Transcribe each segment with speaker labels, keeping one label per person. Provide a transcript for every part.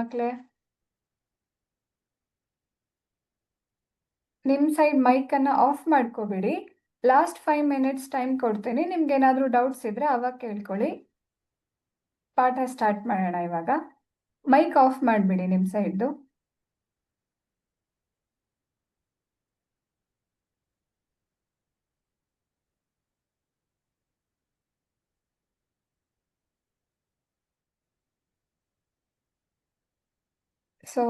Speaker 1: ಮಕ್ಳೇ. ನಿಮ್ side mic ಅನ್ನ off ಮಾಡ್ಕೋಬೇಡಿ. ಲಾಸ್ಟ್ ಫೈವ್ ಮಿನಿಟ್ಸ್ ಟೈಮ್ ಕೊಡ್ತೀನಿ. ನಿಮ್ಗೆ ಏನಾದರೂ ಡೌಟ್ಸ್ ಇದ್ರೆ ಅವಾಗ ಕೇಳ್ಕೊಳ್ಳಿ. ಪಾಠ ಸ್ಟಾರ್ಟ್ ಮಾಡೋಣ ಇವಾಗ. ಮೈಕ್ ಆಫ್ ಮಾಡಿಬಿಡಿ ನಿಮ್ಮ ಸೈಡ್ದು ಸೊ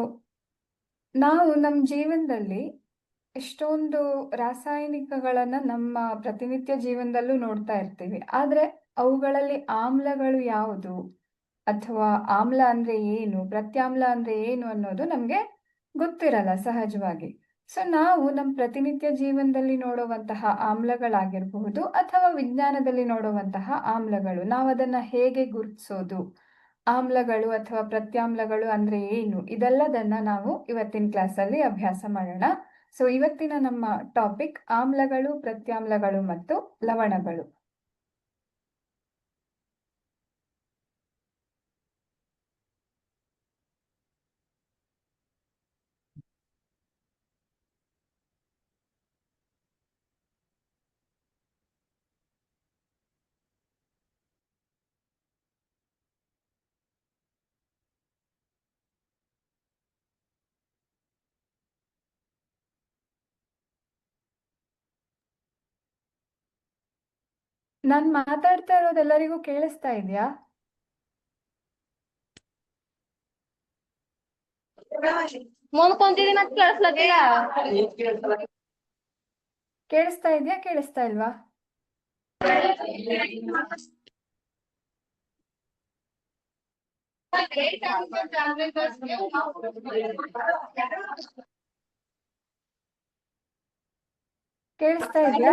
Speaker 1: ನಾವು ನಮ್ಮ ಜೀವನದಲ್ಲಿ ಎಷ್ಟೊಂದು ರಾಸಾಯನಿಕಗಳನ್ನು ನಮ್ಮ ಪ್ರತಿನಿತ್ಯ ಜೀವನದಲ್ಲೂ ನೋಡ್ತಾ ಇರ್ತೀವಿ. ಆದರೆ ಅವುಗಳಲ್ಲಿ ಆಮ್ಲಗಳು ಯಾವುದು? ಅಥವಾ ಆಮ್ಲ ಅಂದ್ರೆ ಏನು? ಪ್ರತ್ಯಾಮ್ಲ ಅಂದ್ರೆ ಏನು ಅನ್ನೋದು ನಮಗೆ ಗೊತ್ತಿರಲ್ಲ ಸಹಜವಾಗಿ. ಸೊ ನಾವು ನಮ್ಮ ಪ್ರತಿನಿತ್ಯ ಜೀವನದಲ್ಲಿ ನೋಡುವಂತಹ ಆಮ್ಲಗಳಾಗಿರಬಹುದು ಅಥವಾ ವಿಜ್ಞಾನದಲ್ಲಿ ನೋಡುವಂತಹ ಆಮ್ಲಗಳು. ನಾವು ಅದನ್ನ ಹೇಗೆ ಗುರುತಿಸೋದು? ಆಮ್ಲಗಳು ಅಥವಾ ಪ್ರತ್ಯಾಮ್ಲಗಳು ಅಂದ್ರೆ ಏನು? ಇದೆಲ್ಲದನ್ನ ನಾವು ಇವತ್ತಿನ ಕ್ಲಾಸಲ್ಲಿ ಅಭ್ಯಾಸ ಮಾಡೋಣ. ಸೊ ಇವತ್ತಿನ ನಮ್ಮ ಟಾಪಿಕ್ ಆಮ್ಲಗಳು, ಪ್ರತ್ಯಾಮ್ಲಗಳು ಮತ್ತು ಲವಣಗಳು. ನಾನ್ ಮಾತಾಡ್ತಾ ಇರೋದು ಎಲ್ಲರಿಗೂ ಕೇಳಿಸ್ತಾ ಇದೆಯಾ? ಕೇಳಿಸ್ತಾ ಇದೆಯಾ ಕೇಳಿಸ್ತಾ ಇಲ್ವಾ? ಕೇಳಿಸ್ತಾ ಇದೆಯಾ?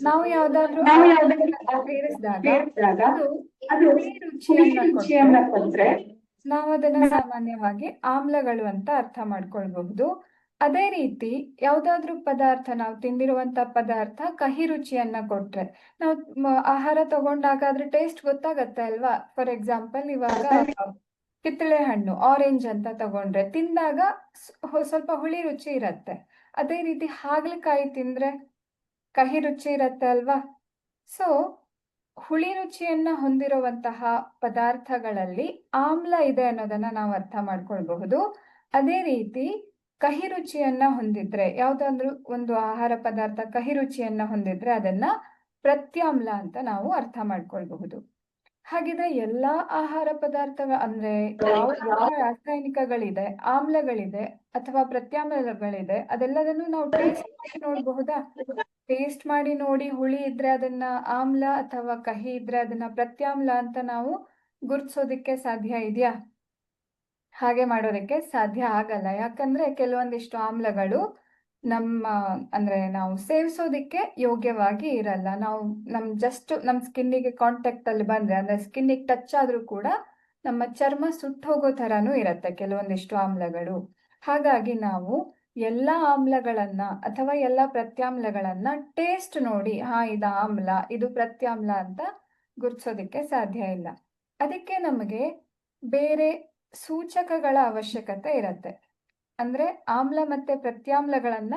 Speaker 1: ನಾವು ಯಾವ್ದಾದ್ರು ಸೇರಿಸಿದಾಗ ಅದು ರುಚಿಯನ್ನ ಕೊಟ್ರೆ ನಾವು ಅದನ್ನ ಸಾಮಾನ್ಯವಾಗಿ ಆಮ್ಲಗಳು ಅಂತ ಅರ್ಥ ಮಾಡ್ಕೊಳ್ಬಹುದು. ಅದೇ ರೀತಿ ಯಾವ್ದಾದ್ರು ಪದಾರ್ಥ ನಾವು ತಿಂದಿರುವಂತ ಪದಾರ್ಥ ಕಹಿ ರುಚಿಯನ್ನ ಕೊಟ್ರೆ ನಾವು ಆಹಾರ ತಗೊಂಡಾಗ ಅದ್ರ ಟೇಸ್ಟ್ ಗೊತ್ತಾಗತ್ತೆ ಅಲ್ವಾ? ಫಾರ್ ಎಕ್ಸಾಂಪಲ್ ಇವಾಗ ಕಿತ್ತಳೆ ಹಣ್ಣು ಆರೆಂಜ್ ಅಂತ ತಗೊಂಡ್ರೆ ತಿಂದಾಗ ಸ್ವಲ್ಪ ಹುಳಿ ರುಚಿ ಇರತ್ತೆ. ಅದೇ ರೀತಿ ಹಾಗಲಕಾಯಿ ತಿಂದ್ರೆ ಕಹಿ ರುಚಿ ಇರತ್ತೆ ಅಲ್ವಾ? ಸೊ ಹುಳಿ ರುಚಿಯನ್ನ ಹೊಂದಿರುವಂತಹ ಪದಾರ್ಥಗಳಲ್ಲಿ ಆಮ್ಲ ಇದೆ ಅನ್ನೋದನ್ನ ನಾವು ಅರ್ಥ ಮಾಡ್ಕೊಳ್ಬಹುದು. ಅದೇ ರೀತಿ ಕಹಿ ರುಚಿಯನ್ನ ಹೊಂದಿದ್ರೆ, ಯಾವ್ದಾದ್ರು ಒಂದು ಆಹಾರ ಪದಾರ್ಥ ಕಹಿ ರುಚಿಯನ್ನ ಹೊಂದಿದ್ರೆ ಅದನ್ನ ಪ್ರತ್ಯಾಮ್ಲ ಅಂತ ನಾವು ಅರ್ಥ ಮಾಡ್ಕೊಳ್ಬಹುದು. ಹಾಗಿದ್ರೆ ಎಲ್ಲಾ ಆಹಾರ ಪದಾರ್ಥಗಳ ಅಂದ್ರೆ ಯಾವ ಯಾವ ರಾಸಾಯನಿಕಗಳಿದೆ ಆಮ್ಲಗಳಿದೆ ಅಥವಾ ಪ್ರತ್ಯಾಮ್ಲಗಳಿದೆ ಅದೆಲ್ಲದನ್ನು ನಾವು ಟೇಸ್ಟ್ ಮಾಡಿ ನೋಡಬಹುದಾ? ಟೇಸ್ಟ್ ಮಾಡಿ ನೋಡಿ ಹುಳಿ ಇದ್ರೆ ಅದನ್ನ ಆಮ್ಲ ಅಥವಾ ಕಹಿ ಇದ್ರೆ ಅದನ್ನ ಪ್ರತ್ಯಾಮ್ಲ ಅಂತ ನಾವು ಗುರ್ತಿಸೋದಿಕ್ಕೆ ಸಾಧ್ಯ ಇದೆಯಾ? ಹಾಗೆ ಮಾಡೋದಕ್ಕೆ ಸಾಧ್ಯ ಆಗಲ್ಲ. ಯಾಕಂದ್ರೆ ಕೆಲವೊಂದಿಷ್ಟು ಆಮ್ಲಗಳು ನಮ್ಮ, ಅಂದ್ರೆ ನಾವು ಸೇವಿಸೋದಿಕ್ಕೆ ಯೋಗ್ಯವಾಗಿ ಇರಲ್ಲ. ನಾವು ನಮ್ ಜಸ್ಟ್ ನಮ್ ಸ್ಕಿನ್ನಿಗೆ ಕಾಂಟ್ಯಾಕ್ಟ್ ಅಲ್ಲಿ ಬಂದ್ರೆ, ಅಂದ್ರೆ ಸ್ಕಿನ್ನಿಗೆ ಟಚ್ ಆದ್ರೂ ಕೂಡ ನಮ್ಮ ಚರ್ಮ ಸುಟ್ಟು ಹೋಗೋ ತರಾನು ಇರತ್ತೆ ಕೆಲವೊಂದಿಷ್ಟು ಆಮ್ಲಗಳು. ಹಾಗಾಗಿ ನಾವು ಎಲ್ಲಾ ಆಮ್ಲಗಳನ್ನ ಅಥವಾ ಎಲ್ಲಾ ಪ್ರತ್ಯಾಮ್ಲಗಳನ್ನ ಟೇಸ್ಟ್ ನೋಡಿ, ಹಾ, ಇದು ಆಮ್ಲ, ಇದು ಪ್ರತ್ಯಾಮ್ಲ ಅಂತ ಗುರುತಿಸೋದಿಕ್ಕೆ ಸಾಧ್ಯ ಇಲ್ಲ. ಅದಕ್ಕೆ ನಮಗೆ ಬೇರೆ ಸೂಚಕಗಳ ಅವಶ್ಯಕತೆ ಇರತ್ತೆ. ಅಂದ್ರೆ ಆಮ್ಲ ಮತ್ತೆ ಪ್ರತ್ಯಾಮ್ಲಗಳನ್ನ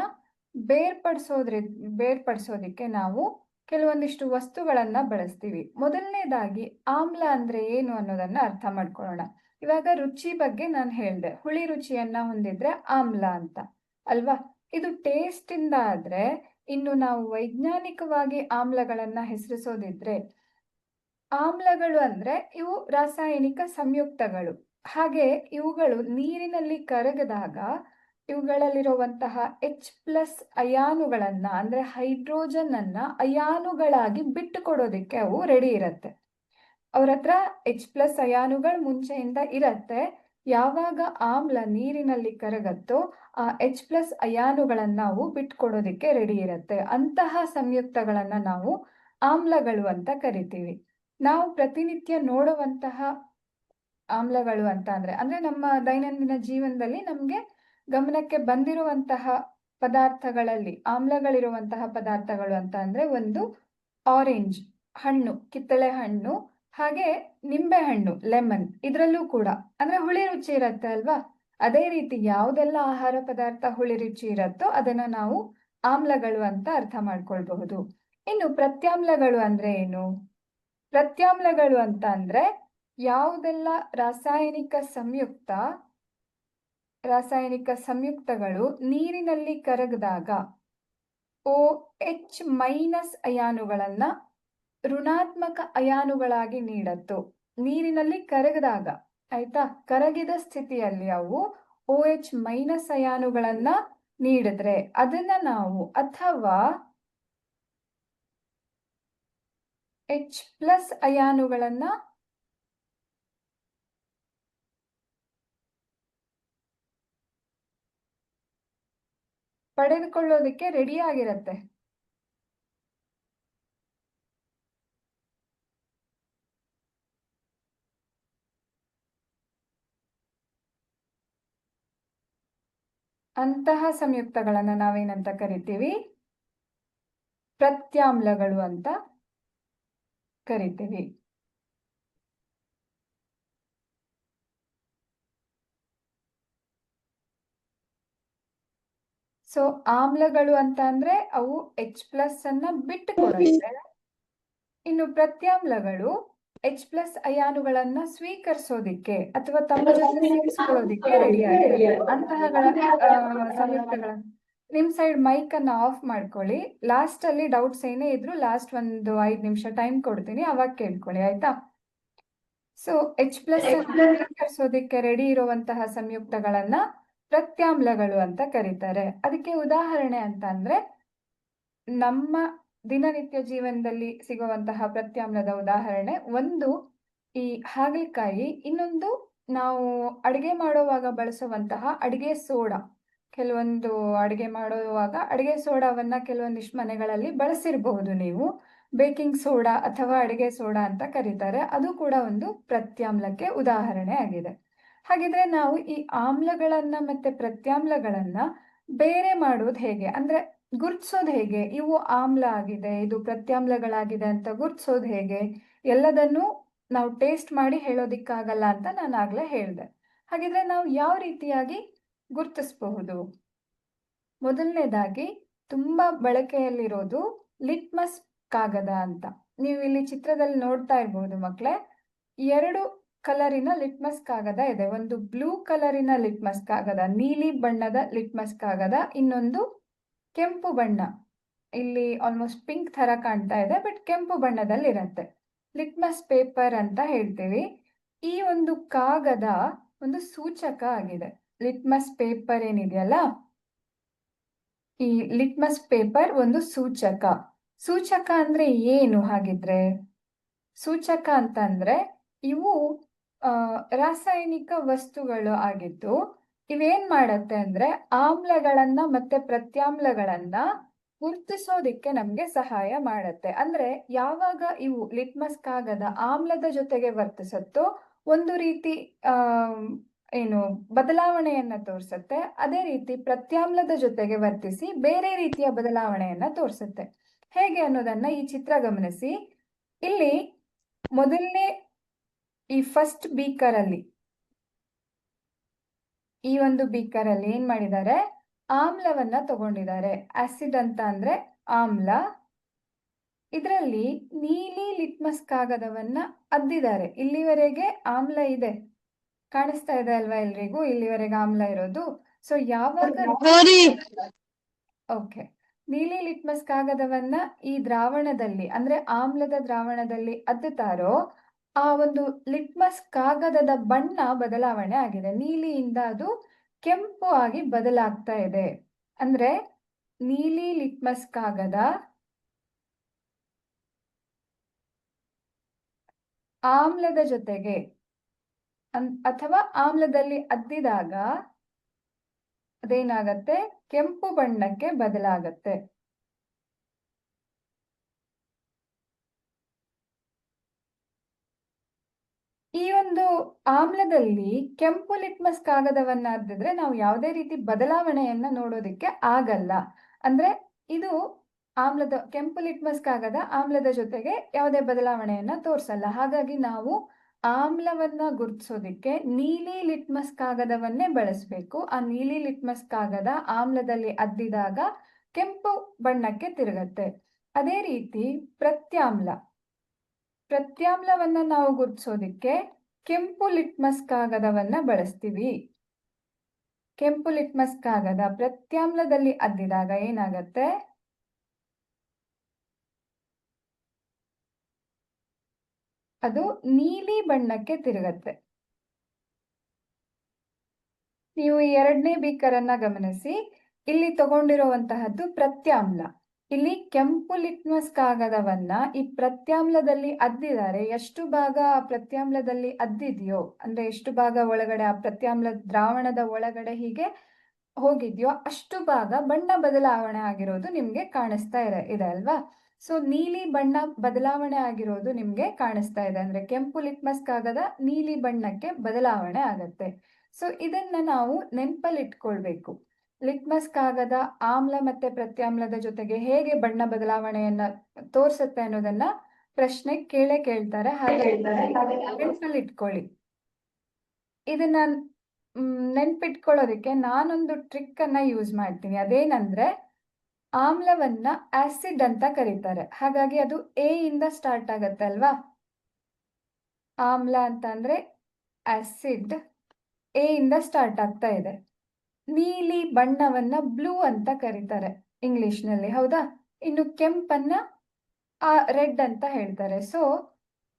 Speaker 1: ಬೇರ್ಪಡಿಸೋದ್ರಿ, ಬೇರ್ಪಡಿಸೋದಿಕ್ಕೆ ನಾವು ಕೆಲವೊಂದಿಷ್ಟು ವಸ್ತುಗಳನ್ನ ಬಳಸ್ತೀವಿ. ಮೊದಲನೇದಾಗಿ ಆಮ್ಲ ಅಂದ್ರೆ ಏನು ಅನ್ನೋದನ್ನ ಅರ್ಥ ಮಾಡ್ಕೊಳ್ಳೋಣ. ಇವಾಗ ರುಚಿ ಬಗ್ಗೆ ನಾನು ಹೇಳ್ದೆ. ಹುಳಿ ರುಚಿಯನ್ನ ಹೊಂದಿದ್ರೆ ಆಮ್ಲ ಅಂತ. ಅಲ್ವಾ? ಇದು ಟೇಸ್ಟ್ ಇಂದ ಆದ್ರೆ ಇನ್ನು ನಾವು ವೈಜ್ಞಾನಿಕವಾಗಿ ಆಮ್ಲಗಳನ್ನ ಹೆಸರಿಸೋದಿದ್ರೆ ಆಮ್ಲಗಳು ಅಂದ್ರೆ ಇವು ರಾಸಾಯನಿಕ ಸಂಯುಕ್ತಗಳು. ಹಾಗೆ ಇವುಗಳು ನೀರಿನಲ್ಲಿ ಕರಗದಾಗ ಇವುಗಳಲ್ಲಿರುವಂತಹ ಎಚ್ ಪ್ಲಸ್ ಅಯಾನುಗಳನ್ನ ಅಂದ್ರೆ ಹೈಡ್ರೋಜನ್ ಅನ್ನ ಅಯಾನುಗಳಾಗಿ ಬಿಟ್ಟು ಕೊಡೋದಕ್ಕೆ ಅವು ರೆಡಿ ಇರತ್ತೆ. ಅವ್ರ ಹತ್ರ ಎಚ್ ಪ್ಲಸ್ ಅಯಾನುಗಳು ಮುಂಚೆಯಿಂದ ಇರತ್ತೆ. ಯಾವಾಗ ಆಮ್ಲ ನೀರಿನಲ್ಲಿ ಕರಗತ್ತೋ ಆ ಎಚ್ ಪ್ಲಸ್ ಅಯಾನುಗಳನ್ನ ನಾವು ಬಿಟ್ಕೊಡೋದಕ್ಕೆ ರೆಡಿ ಇರತ್ತೆ. ಅಂತಹ ಸಂಯುಕ್ತಗಳನ್ನ ನಾವು ಆಮ್ಲಗಳು ಅಂತ ಕರಿತೀವಿ. ನಾವು ಪ್ರತಿನಿತ್ಯ ನೋಡುವಂತಹ ಆಮ್ಲಗಳು ಅಂತ ಅಂದ್ರೆ ಅಂದ್ರೆ ನಮ್ಮ ದೈನಂದಿನ ಜೀವನದಲ್ಲಿ ನಮ್ಗೆ ಗಮನಕ್ಕೆ ಬಂದಿರುವಂತಹ ಪದಾರ್ಥಗಳಲ್ಲಿ, ಆಮ್ಲಗಳಿರುವಂತಹ ಪದಾರ್ಥಗಳು ಅಂತ ಅಂದ್ರೆ ಒಂದು ಆರೆಂಜ್ ಹಣ್ಣು, ಕಿತ್ತಳೆ ಹಣ್ಣು, ಹಾಗೆ ನಿಂಬೆ ಹಣ್ಣು ಲೆಮನ್ ಇದರಲ್ಲೂ ಕೂಡ. ಅಂದ್ರೆ ಹುಳಿ ರುಚಿ ಇರತ್ತೆ ಅಲ್ವಾ? ಅದೇ ರೀತಿ ಯಾವುದೆಲ್ಲ ಆಹಾರ ಪದಾರ್ಥ ಹುಳಿ ರುಚಿ ಇರತ್ತೋ ಅದನ್ನ ನಾವು ಆಮ್ಲಗಳು ಅಂತ ಅರ್ಥ ಮಾಡ್ಕೊಳ್ಬಹುದು. ಇನ್ನು ಪ್ರತ್ಯಾಮ್ಲಗಳು ಅಂದ್ರೆ ಏನು? ಪ್ರತ್ಯಾಮ್ಲಗಳು ಅಂತ ಅಂದ್ರೆ ಯಾವುದೆಲ್ಲ ರಾಸಾಯನಿಕ ಸಂಯುಕ್ತ, ರಾಸಾಯನಿಕ ಸಂಯುಕ್ತಗಳು ನೀರಿನಲ್ಲಿ ಕರಗದಾಗ ಓ ಎಚ್ ಮೈನಸ್ ಅಯಾನುಗಳನ್ನ ಋಣಾತ್ಮಕ ಅಯಾನುಗಳಾಗಿ ನೀಡತ್ತು. ನೀರಿನಲ್ಲಿ ಕರಗದಾಗ, ಆಯ್ತಾ? ಕರಗಿದ ಸ್ಥಿತಿಯಲ್ಲಿ ಅವು ಓ ಎಚ್ ಮೈನಸ್ ಅಯಾನುಗಳನ್ನ ನೀಡಿದ್ರೆ ಅದನ್ನ ನಾವು ಅಥವಾ ಎಚ್ ಪ್ಲಸ್ ಅಯಾನುಗಳನ್ನ ಪಡೆದುಕೊಳ್ಳೋದಿಕ್ಕೆ ರೆಡಿ ಆಗಿರತ್ತೆ. ಅಂತಹ ಸಂಯುಕ್ತಗಳನ್ನು ನಾವೇನಂತ ಕರಿತೀವಿ? ಪ್ರತ್ಯಾಮ್ಲಗಳು ಅಂತ ಕರಿತೀವಿ. ಸೊ ಆಮ್ಲಗಳು ಅಂತ ಅಂದ್ರೆ ಅವು ಎಚ್ ಪ್ಲಸ್ ಅನ್ನ ಬಿಟ್ಟು ಇನ್ನು ಪ್ರತ್ಯಾಮ್ಲಗಳು ಎಚ್ ಪ್ಲಸ್ ಅಯಾನುಗಳನ್ನ ಸ್ವೀಕರಿಸೋದಿಕ್ಕೆ ಅಥವಾ ತಮ್ಮ ಜೊತೆ ರೆಡಿ ಆಗಿರುತ್ತೆ. ಅಂತಹಗಳ ಸಂಯುಕ್ತಗಳನ್ನ. ಸಂಯುಕ್ತಗಳ ನಿಮ್ ಸೈಡ್ ಮೈಕ್ ಅನ್ನ ಆಫ್ ಮಾಡ್ಕೊಳ್ಳಿ. ಲಾಸ್ಟ್ ಅಲ್ಲಿ ಡೌಟ್ಸ್ ಏನೇ ಇದ್ರು ಲಾಸ್ಟ್ ಒಂದು ಐದ್ ನಿಮಿಷ ಟೈಮ್ ಕೊಡ್ತೀನಿ. ಅವಾಗ ಕೇಳ್ಕೊಳ್ಳಿ, ಆಯ್ತಾ? ಸೊ ಎಚ್ ಪ್ಲಸ್ ಸ್ವೀಕರಿಸೋದಿಕ್ಕೆ ರೆಡಿ ಇರುವಂತಹ ಸಂಯುಕ್ತಗಳನ್ನ ಪ್ರತ್ಯಾಮ್ಲಗಳು ಅಂತ ಕರೀತಾರೆ. ಅದಕ್ಕೆ ಉದಾಹರಣೆ ಅಂತ ಅಂದ್ರೆ ನಮ್ಮ ದಿನನಿತ್ಯ ಜೀವನದಲ್ಲಿ ಸಿಗುವಂತಹ ಪ್ರತ್ಯಾಮ್ಲದ ಉದಾಹರಣೆ ಒಂದು, ಈ ಹಾಗಲಕಾಯಿ. ಇನ್ನೊಂದು, ನಾವು ಅಡಿಗೆ ಮಾಡುವಾಗ ಬಳಸುವಂತಹ ಅಡಿಗೆ ಸೋಡಾ. ಕೆಲವೊಂದು ಅಡಿಗೆ ಮಾಡುವಾಗ ಅಡಿಗೆ ಸೋಡಾವನ್ನ ಕೆಲವೊಂದಿಷ್ಟು ಮನೆಗಳಲ್ಲಿ ಬಳಸಿರಬಹುದು ನೀವು. ಬೇಕಿಂಗ್ ಸೋಡಾ ಅಥವಾ ಅಡಿಗೆ ಸೋಡಾ ಅಂತ ಕರೀತಾರೆ. ಅದು ಕೂಡ ಒಂದು ಪ್ರತ್ಯಾಮ್ಲಕ್ಕೆ ಉದಾಹರಣೆ ಆಗಿದೆ. ಹಾಗಿದ್ರೆ ನಾವು ಈ ಆಮ್ಲಗಳನ್ನ ಮತ್ತೆ ಪ್ರತ್ಯಾಮ್ಲಗಳನ್ನ ಬೇರೆ ಮಾಡೋದು ಹೇಗೆ? ಅಂದ್ರೆ ಗುರ್ತಿಸೋದು ಹೇಗೆ? ಇವು ಆಮ್ಲ ಆಗಿದೆ, ಇದು ಪ್ರತ್ಯಾಮ್ಲಗಳಾಗಿದೆ ಅಂತ ಗುರ್ತಿಸೋದು ಹೇಗೆ? ಎಲ್ಲದನ್ನು ನಾವು ಟೇಸ್ಟ್ ಮಾಡಿ ಹೇಳೋದಿಕ್ಕಾಗಲ್ಲ ಅಂತ ನಾನು ಆಗ್ಲೇ ಹೇಳಿದೆ. ಹಾಗಿದ್ರೆ ನಾವು ಯಾವ ರೀತಿಯಾಗಿ ಗುರ್ತಿಸಬಹುದು? ಮೊದಲನೇದಾಗಿ ತುಂಬಾ ಬಳಕೆಯಲ್ಲಿರೋದು ಲಿಟ್ಮಸ್ ಕಾಗದ ಅಂತ. ನೀವು ಇಲ್ಲಿ ಚಿತ್ರದಲ್ಲಿ ನೋಡ್ತಾ ಇರಬಹುದು ಮಕ್ಕಳೇ ಎರಡು ಕಲರಿನ ಲಿಟ್ಮಸ್ ಕಾಗದ ಇದೆ. ಒಂದು ಬ್ಲೂ ಕಲರಿನ ಲಿಟ್ಮಸ್ ಕಾಗದ ನೀಲಿ ಬಣ್ಣದ ಲಿಟ್ಮಸ್ ಕಾಗದ ಇನ್ನೊಂದು ಕೆಂಪು ಬಣ್ಣ. ಇಲ್ಲಿ ಆಲ್ಮೋಸ್ಟ್ ಪಿಂಕ್ ತರ ಕಾಣ್ತಾ ಇದೆ ಬಟ್ ಕೆಂಪು ಬಣ್ಣದಲ್ಲಿ ಇರುತ್ತೆ ಲಿಟ್ಮಸ್ ಪೇಪರ್ ಅಂತ ಹೇಳ್ತೀವಿ. ಈ ಒಂದು ಕಾಗದ ಒಂದು ಸೂಚಕ ಆಗಿದೆ. ಲಿಟ್ಮಸ್ ಪೇಪರ್ ಏನಿದೆಯಲ್ಲ? ಈ ಲಿಟ್ಮಸ್ ಪೇಪರ್ ಒಂದು ಸೂಚಕ. ಸೂಚಕ ಅಂದ್ರೆ ಏನು ಹಾಗಿದ್ರೆ? ಸೂಚಕ ಅಂತಂದ್ರೆ ಇವು ರಾಸಾಯನಿಕ ವಸ್ತುಗಳು ಆಗಿದ್ದು ಇವೇನ್ ಮಾಡತ್ತೆ ಅಂದ್ರೆ ಆಮ್ಲಗಳನ್ನ ಮತ್ತೆ ಪ್ರತ್ಯಾಮ್ಲಗಳನ್ನ ಗುರ್ತಿಸೋದಿಕ್ಕೆ ನಮ್ಗೆ ಸಹಾಯ ಮಾಡತ್ತೆ. ಅಂದ್ರೆ ಯಾವಾಗ ಇವು ಲಿಟ್ಮಸ್ ಕಾಗದ ಆಮ್ಲದ ಜೊತೆಗೆ ವರ್ತಿಸುತ್ತೋ ಒಂದು ರೀತಿ ಏನು ಬದಲಾವಣೆಯನ್ನ ತೋರಿಸುತ್ತೆ. ಅದೇ ರೀತಿ ಪ್ರತ್ಯಾಮ್ಲದ ಜೊತೆಗೆ ವರ್ತಿಸಿ ಬೇರೆ ರೀತಿಯ ಬದಲಾವಣೆಯನ್ನ ತೋರಿಸುತ್ತೆ. ಹೇಗೆ ಅನ್ನೋದನ್ನ ಈ ಚಿತ್ರ ಗಮನಿಸಿ. ಇಲ್ಲಿ ಮೊದಲನೇ ಈ ಫಸ್ಟ್ ಬೀಕರ್ ಅಲ್ಲಿ. ಈ ಒಂದು ಬೀಕರ್ ಅಲ್ಲಿ ಏನ್ ಮಾಡಿದ್ದಾರೆ? ಆಮ್ಲವನ್ನ ತಗೊಂಡಿದ್ದಾರೆ. ಆಸಿಡ್ ಅಂತ ಅಂದ್ರೆ ಆಮ್ಲ. ಇದರಲ್ಲಿ ನೀಲಿ ಲಿಟ್ಮಸ್ ಕಾಗದವನ್ನ ಅದ್ದಿದ್ದಾರೆ. ಇಲ್ಲಿವರೆಗೆ ಆಮ್ಲ ಇದೆ. ಕಾಣಿಸ್ತಾ ಇದೆ ಅಲ್ವಾ ಎಲ್ರಿಗೂ? ಇಲ್ಲಿವರೆಗೆ ಆಮ್ಲ ಇರೋದು. ಸೊ ಯಾವಾಗ ಓಕೆ ನೀಲಿ ಲಿಟ್ಮಸ್ ಕಾಗದವನ್ನ ಈ ದ್ರಾವಣದಲ್ಲಿ ಅಂದ್ರೆ ಆಮ್ಲದ ದ್ರಾವಣದಲ್ಲಿ ಅದ್ದುತ್ತಾರೋ ಆ ಒಂದು ಲಿಟ್ಮಸ್ ಕಾಗದದ ಬಣ್ಣ ಬದಲಾವಣೆ ಆಗಿದೆ. ನೀಲಿಯಿಂದ ಅದು ಕೆಂಪು ಆಗಿ ಬದಲಾಗ್ತಾ ಇದೆ. ಅಂದ್ರೆ ನೀಲಿ ಲಿಟ್ಮಸ್ ಕಾಗದ ಆಮ್ಲದ ಜೊತೆಗೆ ಅಥವಾ ಆಮ್ಲದಲ್ಲಿ ಅದ್ದಿದಾಗ ಅದೇನಾಗತ್ತೆ? ಕೆಂಪು ಬಣ್ಣಕ್ಕೆ ಬದಲಾಗತ್ತೆ. ಈ ಒಂದು ಆಮ್ಲದಲ್ಲಿ ಕೆಂಪು ಲಿಟ್ಮಸ್ ಕಾಗದವನ್ನ ಅದ್ದಿದ್ರೆ ನಾವು ಯಾವುದೇ ರೀತಿ ಬದಲಾವಣೆಯನ್ನ ನೋಡೋದಿಕ್ಕೆ ಆಗಲ್ಲ. ಅಂದ್ರೆ ಇದು ಆಮ್ಲದ, ಕೆಂಪು ಲಿಟ್ಮಸ್ ಕಾಗದ ಆಮ್ಲದ ಜೊತೆಗೆ ಯಾವುದೇ ಬದಲಾವಣೆಯನ್ನ ತೋರಿಸಲ್ಲ. ಹಾಗಾಗಿ ನಾವು ಆಮ್ಲವನ್ನ ಗುರುತಿಸೋದಿಕ್ಕೆ ನೀಲಿ ಲಿಟ್ಮಸ್ ಕಾಗದವನ್ನೇ ಬಳಸಬೇಕು. ಆ ನೀಲಿ ಲಿಟ್ಮಸ್ ಕಾಗದ ಆಮ್ಲದಲ್ಲಿ ಅದ್ದಿದಾಗ ಕೆಂಪು ಬಣ್ಣಕ್ಕೆ ತಿರುಗತ್ತೆ. ಅದೇ ರೀತಿ ಪ್ರತ್ಯಾಮ್ಲ. ಪ್ರತ್ಯಾಮ್ಲವನ್ನ ನಾವು ಗುರುತಿಸೋದಿಕ್ಕೆ ಕೆಂಪು ಲಿಟ್ಮಸ್ ಕಾಗದವನ್ನ ಬಳಸ್ತೀವಿ. ಕೆಂಪು ಲಿಟ್ಮಸ್ ಕಾಗದ ಪ್ರತ್ಯಾಮ್ಲದಲ್ಲಿ ಅದ್ದಿದಾಗ ಏನಾಗತ್ತೆ? ಅದು ನೀಲಿ ಬಣ್ಣಕ್ಕೆ ತಿರುಗತ್ತೆ. ನೀವು ಎರಡನೇ ಎರಡನೇ ಬೀಕರನ್ನ ಗಮನಿಸಿ, ಇಲ್ಲಿ ತಗೊಂಡಿರುವಂತಹದ್ದು ಪ್ರತ್ಯಾಮ್ಲ. ಇಲ್ಲಿ ಕೆಂಪು ಲಿಟ್ಮಸ್ ಕಾಗದವನ್ನ ಈ ಪ್ರತ್ಯಾಮ್ಲದಲ್ಲಿ ಅದ್ದಿದ್ದಾರೆ. ಎಷ್ಟು ಭಾಗ ಆ ಪ್ರತ್ಯಾಮ್ಲದಲ್ಲಿ ಅದ್ದಿದೆಯೋ, ಅಂದ್ರೆ ಎಷ್ಟು ಭಾಗ ಒಳಗಡೆ ಆ ಪ್ರತ್ಯಾಮ್ಲ ದ್ರಾವಣದ ಒಳಗಡೆ ಹೀಗೆ ಹೋಗಿದ್ಯೋ, ಅಷ್ಟು ಭಾಗ ಬಣ್ಣ ಬದಲಾವಣೆ ಆಗಿರೋದು ನಿಮ್ಗೆ ಕಾಣಿಸ್ತಾ ಇದೆ ಇದೆ ಅಲ್ವಾ? ಸೊ, ನೀಲಿ ಬಣ್ಣ ಬದಲಾವಣೆ ಆಗಿರೋದು ನಿಮ್ಗೆ ಕಾಣಿಸ್ತಾ ಇದೆ. ಅಂದ್ರೆ ಕೆಂಪು ಲಿಟ್ಮಸ್ ಕಾಗದ ನೀಲಿ ಬಣ್ಣಕ್ಕೆ ಬದಲಾವಣೆ ಆಗತ್ತೆ. ಸೊ, ಇದನ್ನ ನಾವು ನೆನ್ಪಲ್ಲಿ ಇಟ್ಕೊಳ್ಬೇಕು ಲಿಟ್ಮಸ್ ಕಾಗದ ಆಮ್ಲ ಮತ್ತೆ ಪ್ರತ್ಯಾಮ್ಲದ ಜೊತೆಗೆ ಹೇಗೆ ಬಣ್ಣ ಬದಲಾವಣೆಯನ್ನ ತೋರ್ಸುತ್ತೆ ಅನ್ನೋದನ್ನ ಪ್ರಶ್ನೆ ಕೇಳೇ ಕೇಳ್ತಾರೆ. ಹಾಗೆ ಇಟ್ಕೊಳ್ಳಿ. ಇದನ್ನ ನೆನ್ಪಿಟ್ಕೊಳ್ಳೋದಕ್ಕೆ ನಾನೊಂದು ಟ್ರಿಕ್ ಅನ್ನ ಯೂಸ್ ಮಾಡ್ತೀನಿ. ಅದೇನಂದ್ರೆ ಆಮ್ಲವನ್ನ ಆಸಿಡ್ ಅಂತ ಕರೀತಾರೆ. ಹಾಗಾಗಿ ಅದು ಎ ಇಂದ ಸ್ಟಾರ್ಟ್ ಆಗತ್ತೆ ಅಲ್ವಾ? ಆಮ್ಲ ಅಂತ ಅಂದ್ರೆ ಆಸಿಡ್ ಎ ಇಂದ ಸ್ಟಾರ್ಟ್ ಆಗ್ತಾ ಇದೆ. ನೀಲಿ ಬಣ್ಣವನ್ನ ಬ್ಲೂ ಅಂತ ಕರೀತಾರೆ ಇಂಗ್ಲಿಷ್ನಲ್ಲಿ ಹೌದಾ? ಇನ್ನು ಕೆಂಪನ್ನ ರೆಡ್ ಅಂತ ಹೇಳ್ತಾರೆ. ಸೊ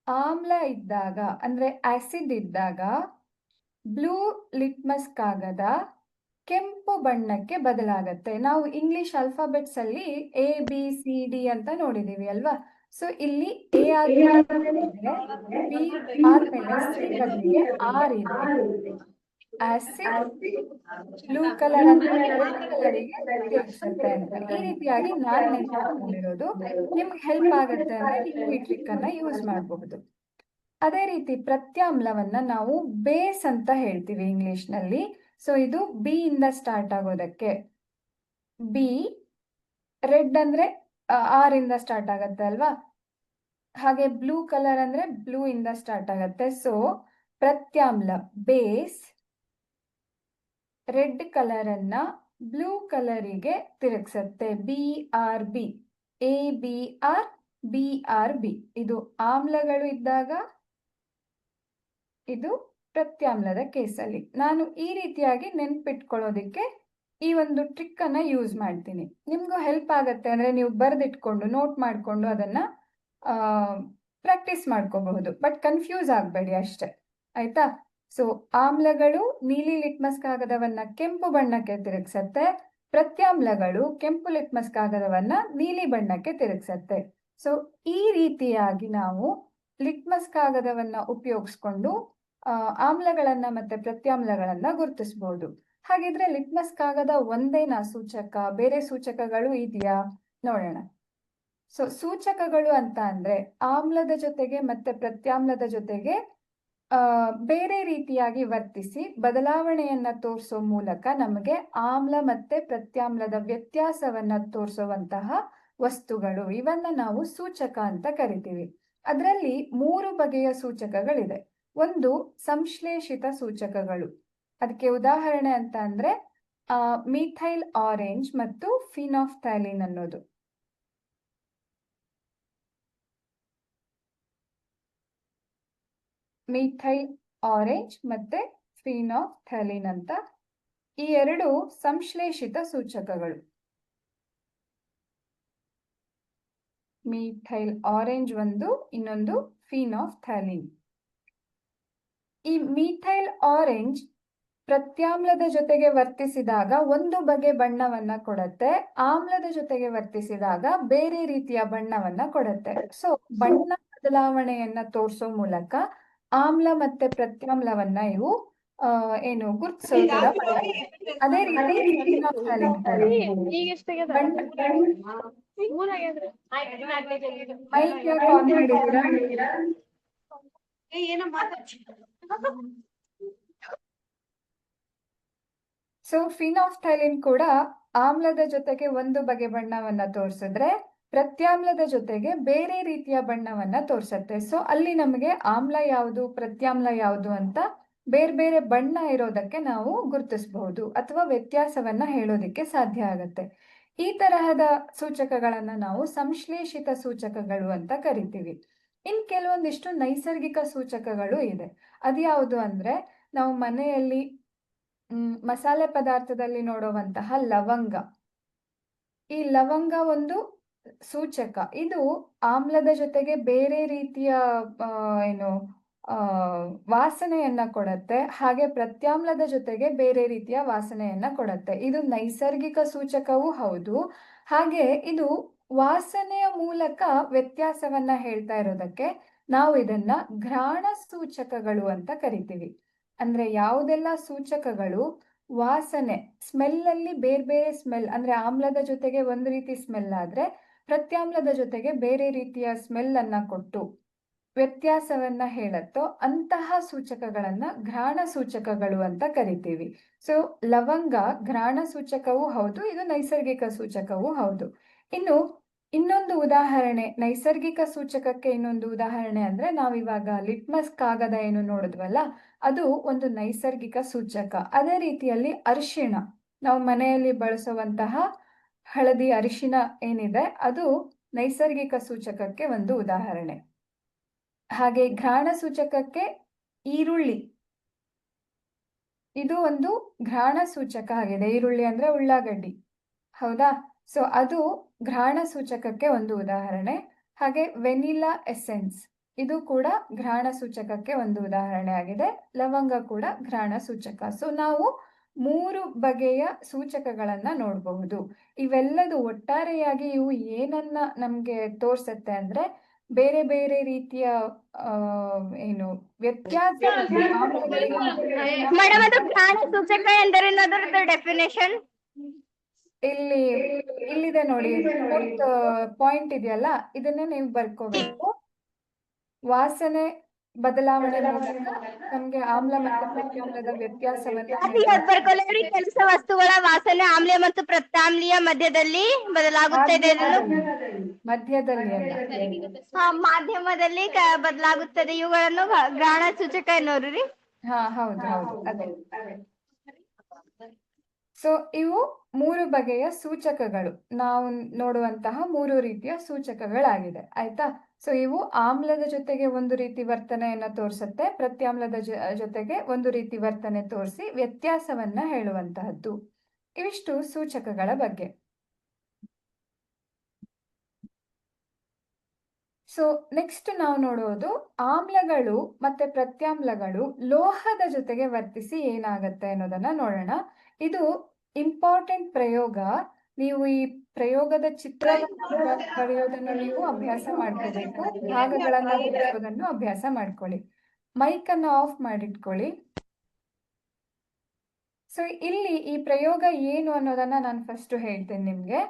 Speaker 1: ಆಮ್ಲ ಇದ್ದಾಗ, ಅಂದ್ರೆ ಆಸಿಡ್ ಇದ್ದಾಗ, ಬ್ಲೂ ಲಿಟ್ಮಸ್ ಕಾಗದ ಕೆಂಪು ಬಣ್ಣಕ್ಕೆ ಬದಲಾಗತ್ತೆ. ನಾವು ಇಂಗ್ಲಿಷ್ ಅಲ್ಫಾಬೆಟ್ಸ್ ಅಲ್ಲಿ ಎ ಬಿ ಸಿ ಡಿ ಅಂತ ನೋಡಿದೀವಿ ಅಲ್ವಾ? ಸೊ ಇಲ್ಲಿ ಎ ಆದ್ಮೇಲೆ ಬಿ ಆರ್ ಇದೆ. ಆಸಿಡ್ ಬ್ಲೂ ಕಲರ್ ತಿರುಗಿಸುತ್ತೆ ಅಂತ. ಈ ರೀತಿಯಾಗಿ ನಾನು ನೆನ್ಪಿಟ್ಕೊಂಡಿರೋದು ನಿಮ್ಗೆ ಹೆಲ್ಪ್ ಆಗುತ್ತೆ ಅಂದ್ರೆ ಈ ಟ್ರಿಕ್ ಅನ್ನ ಯೂಸ್ ಮಾಡಬಹುದು. ಅದೇ ರೀತಿ ಪ್ರತ್ಯಾಮ್ಲವನ್ನ ನಾವು ಬೇಸ್ ಅಂತ ಹೇಳ್ತೀವಿ ಇಂಗ್ಲಿಷ್ನಲ್ಲಿ. ಸೊ ಇದು ಬಿ ಇಂದ ಸ್ಟಾರ್ಟ್ ಆಗೋದಕ್ಕೆ. ಬಿ ರೆಡ್ ಅಂದ್ರೆ ಆರ್ ಇಂದ ಸ್ಟಾರ್ಟ್ ಆಗತ್ತೆ ಅಲ್ವಾ? ಹಾಗೆ ಬ್ಲೂ ಕಲರ್ ಅಂದ್ರೆ ಬ್ಲೂ ಇಂದ ಸ್ಟಾರ್ಟ್ ಆಗತ್ತೆ. ಸೊ ಪ್ರತ್ಯಾಮ್ಲ ಬೇಸ್ ರೆಡ್ ಕಲರ್ ಅನ್ನ ಬ್ಲೂ ಕಲರಿಗೆ ತಿರುಗಿಸುತ್ತೆ. B R B A B R B R B ಇದು ಆಮ್ಲಗಳು ಇದ್ದಾಗ ಇದು ಪ್ರತ್ಯಾಮ್ಲದ ಕೇಸಲ್ಲಿ. ನಾನು ಈ ರೀತಿಯಾಗಿ ನೆನ್ಪಿಟ್ಕೊಳ್ಳೋದಿಕ್ಕೆ ಈ ಒಂದು ಟ್ರಿಕ್ ಅನ್ನ ಯೂಸ್ ಮಾಡ್ತೀನಿ. ನಿಮ್ಗೂ ಹೆಲ್ಪ್ ಆಗತ್ತೆ ಅಂದ್ರೆ ನೀವು ಬರೆದಿಟ್ಕೊಂಡು ನೋಟ್ ಮಾಡಿಕೊಂಡು ಅದನ್ನ ಪ್ರಾಕ್ಟೀಸ್ ಮಾಡ್ಕೋಬಹುದು. ಬಟ್ ಕನ್ಫ್ಯೂಸ್ ಆಗಬೇಡಿ ಅಷ್ಟೇ. ಆಯ್ತಾ? ಸೊ ಆಮ್ಲಗಳು ನೀಲಿ ಲಿಟ್ಮಸ್ ಕಾಗದವನ್ನ ಕೆಂಪು ಬಣ್ಣಕ್ಕೆ ತಿರುಗಿಸತ್ತೆ. ಪ್ರತ್ಯಾಮ್ಲಗಳು ಕೆಂಪು ಲಿಟ್ಮಸ್ ಕಾಗದವನ್ನ ನೀಲಿ ಬಣ್ಣಕ್ಕೆ ತಿರುಗಿಸತ್ತೆ. ಸೊ ಈ ರೀತಿಯಾಗಿ ನಾವು ಲಿಟ್ಮಸ್ ಕಾಗದವನ್ನ ಉಪಯೋಗಿಸ್ಕೊಂಡು ಆಮ್ಲಗಳನ್ನ ಮತ್ತೆ ಪ್ರತ್ಯಾಮ್ಲಗಳನ್ನ ಗುರುತಿಸಬಹುದು ಹಾಗಿದ್ರೆ ಲಿಟ್ಮಸ್ ಕಾಗದ ಒಂದೇನಾ ಸೂಚಕ, ಬೇರೆ ಸೂಚಕಗಳು ಇದೆಯಾ? ನೋಡೋಣ. ಸೊ ಸೂಚಕಗಳು ಅಂತ ಅಂದ್ರೆ ಆಮ್ಲದ ಜೊತೆಗೆ ಮತ್ತೆ ಪ್ರತ್ಯಾಮ್ಲದ ಜೊತೆಗೆ ಬೇರೆ ರೀತಿಯಾಗಿ ವರ್ತಿಸಿ ಬದಲಾವಣೆಯನ್ನ ತೋರಿಸೋ ಮೂಲಕ ನಮಗೆ ಆಮ್ಲ ಮತ್ತೆ ಪ್ರತ್ಯಾಮ್ಲದ ವ್ಯತ್ಯಾಸವನ್ನ ತೋರಿಸುವಂತಹ ವಸ್ತುಗಳು. ಇವನ್ನ ನಾವು ಸೂಚಕ ಅಂತ ಕರಿತೀವಿ. ಅದರಲ್ಲಿ ಮೂರು ಬಗೆಯ ಸೂಚಕಗಳಿದೆ. ಒಂದು ಸಂಶ್ಲೇಷಿತ ಸೂಚಕಗಳು. ಅದಕ್ಕೆ ಉದಾಹರಣೆ ಅಂತ ಅಂದ್ರೆ ಮೀಥೈಲ್ ಆರೆಂಜ್ ಮತ್ತು ಫಿನಾಫ್ಥೈಲಿನ್ ಅನ್ನೋದು. ಮೀಥೈಲ್, ಆರೆಂಜ್ ಮತ್ತೆ ಫಿನಾಫ್ಥೈಲಿನ್ ಅಂತ ಈ ಎರಡು ಸಂಶ್ಲೇಷಿತ ಸೂಚಕಗಳು. ಮೀಥೈಲ್, ಆರೆಂಜ್ ಒಂದು, ಇನ್ನೊಂದು ಫಿನಾಫ್ಥೈಲಿನ್ ಈ ಮೀಥೈಲ್, ಆರೆಂಜ್ ಪ್ರತ್ಯಾಮ್ಲದ ಜೊತೆಗೆ ವರ್ತಿಸಿದಾಗ ಒಂದು ಬಗೆ ಬಣ್ಣವನ್ನ ಕೊಡತ್ತೆ, ಆಮ್ಲದ ಜೊತೆಗೆ ವರ್ತಿಸಿದಾಗ ಬೇರೆ ರೀತಿಯ ಬಣ್ಣವನ್ನ ಕೊಡತ್ತೆ. ಸೊ ಬಣ್ಣ ಬದಲಾವಣೆಯನ್ನ ತೋರಿಸೋ ಮೂಲಕ ಆಮ್ಲ ಮತ್ತೆ ಪ್ರತ್ಯಾಮ್ಲವನ್ನ ಇವು ಏನು ಗುರುತಿಸೋದರ ಅದೇ ರೀತಿ ಮೈಕ್ ಯಾಕೆ ಆನ್ ಮಾಡಿದ್ದೀರಾ? ಸೊ ಫಿನಾಫ್ಥೈಲಿನ್ ಕೂಡ ಆಮ್ಲದ ಜೊತೆಗೆ ಒಂದು ಬಗೆ ಬಣ್ಣವನ್ನ ತೋರಿಸಿದ್ರೆ ಪ್ರತ್ಯಾಮ್ಲದ ಜೊತೆಗೆ ಬೇರೆ ರೀತಿಯ ಬಣ್ಣವನ್ನ ತೋರಿಸುತ್ತೆ. ಸೊ ಅಲ್ಲಿ ನಮಗೆ ಆಮ್ಲ ಯಾವುದು, ಪ್ರತ್ಯಾಮ್ಲ ಯಾವುದು ಅಂತ ಬೇರೆ ಬೇರೆ ಬಣ್ಣ ಇರೋದಕ್ಕೆ ನಾವು ಗುರುತಿಸಬಹುದು ಅಥವಾ ವ್ಯತ್ಯಾಸವನ್ನ ಹೇಳೋದಿಕ್ಕೆ ಸಾಧ್ಯ ಆಗುತ್ತೆ. ಈ ತರಹದ ಸೂಚಕಗಳನ್ನ ನಾವು ಸಂಶ್ಲೇಷಿತ ಸೂಚಕಗಳು ಅಂತ ಕರಿತೀವಿ. ಇನ್ ಕೆಲವೊಂದಿಷ್ಟು ನೈಸರ್ಗಿಕ ಸೂಚಕಗಳು ಇದೆ. ಅದ್ಯಾವುದು ಅಂದ್ರೆ ನಾವು ಮನೆಯಲ್ಲಿ ಮಸಾಲೆ ಪದಾರ್ಥದಲ್ಲಿ ನೋಡುವಂತಹ ಲವಂಗ. ಈ ಲವಂಗ ಒಂದು ಸೂಚಕ. ಇದು ಆಮ್ಲದ ಜೊತೆಗೆ ಬೇರೆ ರೀತಿಯ ಏನು ವಾಸನೆಯನ್ನ ಕೊಡತ್ತೆ. ಹಾಗೆ ಪ್ರತ್ಯಾಮ್ಲದ ಜೊತೆಗೆ ಬೇರೆ ರೀತಿಯ ವಾಸನೆಯನ್ನ ಕೊಡತ್ತೆ. ಇದು ನೈಸರ್ಗಿಕ ಸೂಚಕವೂ ಹೌದು. ಹಾಗೆ ಇದು ವಾಸನೆಯ ಮೂಲಕ ವ್ಯತ್ಯಾಸವನ್ನ ಹೇಳ್ತಾ ಇರೋದಕ್ಕೆ ನಾವು ಇದನ್ನ ಘ್ರಾಣ ಸೂಚಕಗಳು ಅಂತ ಕರಿತೀವಿ. ಅಂದ್ರೆ ಯಾವುದೆಲ್ಲ ಸೂಚಕಗಳು? ವಾಸನೆ, ಸ್ಮೆಲ್ ಅಲ್ಲಿ ಬೇರೆ ಬೇರೆ ಸ್ಮೆಲ್, ಅಂದ್ರೆ ಆಮ್ಲದ ಜೊತೆಗೆ ಒಂದು ರೀತಿ ಸ್ಮೆಲ್ ಆದ್ರೆ ಪ್ರತ್ಯಾಮ್ಲದ ಜೊತೆಗೆ ಬೇರೆ ರೀತಿಯ ಸ್ಮೆಲ್ ಅನ್ನ ಕೊಟ್ಟು ವ್ಯತ್ಯಾಸವನ್ನ ಹೇಳತ್ತೋ ಅಂತಹ ಸೂಚಕಗಳನ್ನ ಘ್ರಾಣ ಸೂಚಕಗಳು ಅಂತ ಕರಿತೀವಿ. ಸೊ ಲವಂಗ ಘ್ರಾಣ ಸೂಚಕವೂ ಹೌದು, ಇದು ನೈಸರ್ಗಿಕ ಸೂಚಕವೂ ಹೌದು. ಇನ್ನು ಇನ್ನೊಂದು ಉದಾಹರಣೆ, ನೈಸರ್ಗಿಕ ಸೂಚಕಕ್ಕೆ ಇನ್ನೊಂದು ಉದಾಹರಣೆ ಅಂದ್ರೆ ನಾವಿವಾಗ ಲಿಟ್ಮಸ್ ಕಾಗದ ಏನು ನೋಡಿದ್ವಲ್ಲ, ಅದು ಒಂದು ನೈಸರ್ಗಿಕ ಸೂಚಕ. ಅದೇ ರೀತಿಯಲ್ಲಿ ಅರಿಶಿಣ. ನಾವು ಮನೆಯಲ್ಲಿ ಬಳಸುವಂತಹ ಹಳದಿ ಅರಿಶಿನ ಏನಿದೆ, ಅದು ನೈಸರ್ಗಿಕ ಸೂಚಕಕ್ಕೆ ಒಂದು ಉದಾಹರಣೆ. ಹಾಗೆ ಘ್ರಾಣ ಸೂಚಕಕ್ಕೆ ಈರುಳ್ಳಿ. ಇದು ಒಂದು ಘ್ರಾಣ ಸೂಚಕ ಆಗಿದೆ. ಈರುಳ್ಳಿ ಅಂದ್ರೆ ಉಳ್ಳಾಗಡ್ಡಿ. ಹೌದಾ? ಸೊ ಅದು ಘ್ರಾಣ ಸೂಚಕಕ್ಕೆ ಒಂದು ಉದಾಹರಣೆ. ಹಾಗೆ ವೆನಿಲಾ ಎಸೆನ್ಸ್. ಇದು ಕೂಡ ಘ್ರಾಣ ಸೂಚಕಕ್ಕೆ ಒಂದು ಉದಾಹರಣೆ ಆಗಿದೆ. ಲವಂಗ ಕೂಡ ಘ್ರಾಣ ಸೂಚಕ. ಸೊ ನಾವು ಮೂರು ಬಗೆಯ ಸೂಚಕಗಳನ್ನ ನೋಡಬಹುದು. ಇವೆಲ್ಲದು ಒಟ್ಟಾರೆಯಾಗಿ ಇವು ಏನನ್ನ ನಮ್ಗೆ ತೋರ್ಸತ್ತೆ ಅಂದ್ರೆ ಬೇರೆ ಬೇರೆ ರೀತಿಯ ಏನು ವ್ಯತ್ಯಾಸ ಇಲ್ಲಿ ಇಲ್ಲಿದೆ ನೋಡಿ. ಪಾಯಿಂಟ್ ಇದೆಯಲ್ಲ ಇದನ್ನೇ ನೀವು ಬರ್ಕೋಬೇಕು. ವಾಸನೆ ಬದಲಾವಣೆ ಮೂಲಕ ನಮ್ಗೆ ಆಮ್ಲ ಮತ್ತು ಪ್ರತ್ಯಾಮ್ಲದ ವ್ಯತ್ಯಾಸವನ್ನ
Speaker 2: ಕೆಲಸ ವಸ್ತುಗಳ ವಾಸನೆ ಆಮ್ಲ ಮತ್ತು ಪ್ರತ್ಯಾಮ್ಲೀಯ ಮಧ್ಯದಲ್ಲಿ ಬದಲಾಗುತ್ತದೆ
Speaker 1: ಮಧ್ಯದಲ್ಲಿ
Speaker 2: ಮಾಧ್ಯಮದಲ್ಲಿ ಕ- ಬದಲಾಗುತ್ತದೆ ಇವುಗಳನ್ನು ಗ್ರಹಣ ಸೂಚಕ ಎನ್ನುವರು
Speaker 1: ಹಾ ಹೌದು ಹೌದು ಅದೇ. ಸೊ ಇವು ಮೂರು ಬಗೆಯ ಸೂಚಕಗಳು. ನಾವು ನೋಡುವಂತಹ ಮೂರು ರೀತಿಯ ಸೂಚಕಗಳಾಗಿದೆ. ಆಯ್ತಾ? ಸೊ ಇವು ಆಮ್ಲದ ಜೊತೆಗೆ ಒಂದು ರೀತಿ ವರ್ತನೆಯನ್ನ ತೋರಿಸುತ್ತೆ. ಪ್ರತ್ಯಾಮ್ಲದ ಜೊತೆಗೆ ಒಂದು ರೀತಿ ವರ್ತನೆ ತೋರಿಸಿ ವ್ಯತ್ಯಾಸವನ್ನ ಹೇಳುವಂತಹದ್ದು. ಇವಿಷ್ಟು ಸೂಚಕಗಳ ಬಗ್ಗೆ. ಸೊ ನೆಕ್ಸ್ಟ್ ನಾವು ನೋಡೋದು ಆಮ್ಲಗಳು ಮತ್ತೆ ಪ್ರತ್ಯಾಮ್ಲಗಳು ಲೋಹದ ಜೊತೆಗೆ ವರ್ತಿಸಿ ಏನಾಗತ್ತೆ ಅನ್ನೋದನ್ನ ನೋಡೋಣ. ಇದು ಇಂಪಾರ್ಟೆಂಟ್ ಪ್ರಯೋಗ. ನೀವು ಈ ಪ್ರಯೋಗದ ಚಿತ್ರ ಬರೆಯೋದನ್ನು ನೀವು ಅಭ್ಯಾಸ ಮಾಡ್ಕೋಬೇಕು. ಭಾಗಗಳನ್ನ ಬರೆಯೋದನ್ನು ಅಭ್ಯಾಸ ಮಾಡ್ಕೊಳ್ಳಿ. ಮೈಕ್ ಅನ್ನು ಆಫ್ ಮಾಡಿಟ್ಕೊಳ್ಳಿ. ಸೊ ಇಲ್ಲಿ ಈ ಪ್ರಯೋಗ ಏನು ಅನ್ನೋದನ್ನ ನಾನು ಫಸ್ಟ್ ಹೇಳ್ತೇನೆ ನಿಮ್ಗೆ.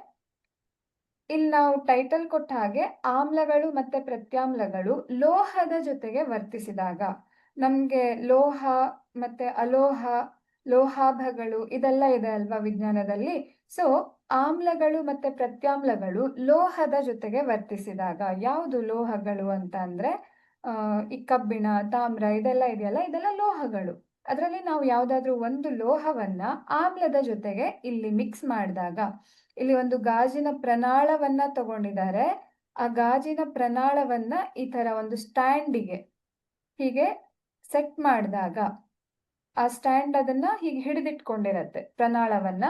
Speaker 1: ಇಲ್ಲಿ ನಾವು ಟೈಟಲ್ ಕೊಟ್ಟ ಹಾಗೆ ಆಮ್ಲಗಳು ಮತ್ತೆ ಪ್ರತ್ಯಾಮ್ಲಗಳು ಲೋಹದ ಜೊತೆಗೆ ವರ್ತಿಸಿದಾಗ, ನಮ್ಗೆ ಲೋಹ ಮತ್ತೆ ಅಲೋಹ ಲೋಹಾಭಗಳು ಇದೆಲ್ಲ ಇದೆ ಅಲ್ವಾ ವಿಜ್ಞಾನದಲ್ಲಿ? ಸೊ ಆಮ್ಲಗಳು ಮತ್ತೆ ಪ್ರತ್ಯಾಮ್ಲಗಳು ಲೋಹದ ಜೊತೆಗೆ ವರ್ತಿಸಿದಾಗ ಯಾವುದು ಲೋಹಗಳು ಅಂತ ಅಂದ್ರೆ ಈ ಕಬ್ಬಿಣ, ತಾಮ್ರ ಇದೆಲ್ಲ ಇದೆಯಲ್ಲ? ಇದೆಲ್ಲ ಲೋಹಗಳು. ಅದರಲ್ಲಿ ನಾವು ಯಾವ್ದಾದ್ರು ಒಂದು ಲೋಹವನ್ನ ಆಮ್ಲದ ಜೊತೆಗೆ ಇಲ್ಲಿ ಮಿಕ್ಸ್ ಮಾಡಿದಾಗ, ಇಲ್ಲಿ ಒಂದು ಗಾಜಿನ ಪ್ರನಾಳವನ್ನ ತಗೊಂಡಿದ್ದಾರೆ. ಆ ಗಾಜಿನ ಪ್ರನಾಳವನ್ನ ಈ ತರ ಒಂದು ಸ್ಟ್ಯಾಂಡಿಗೆ ಹೀಗೆ ಸೆಟ್ ಮಾಡಿದಾಗ ಆ ಸ್ಟ್ಯಾಂಡ್ ಅದನ್ನ ಹೀಗೆ ಹಿಡಿದಿಟ್ಕೊಂಡಿರತ್ತೆ. ಪ್ರನಾಳವನ್ನ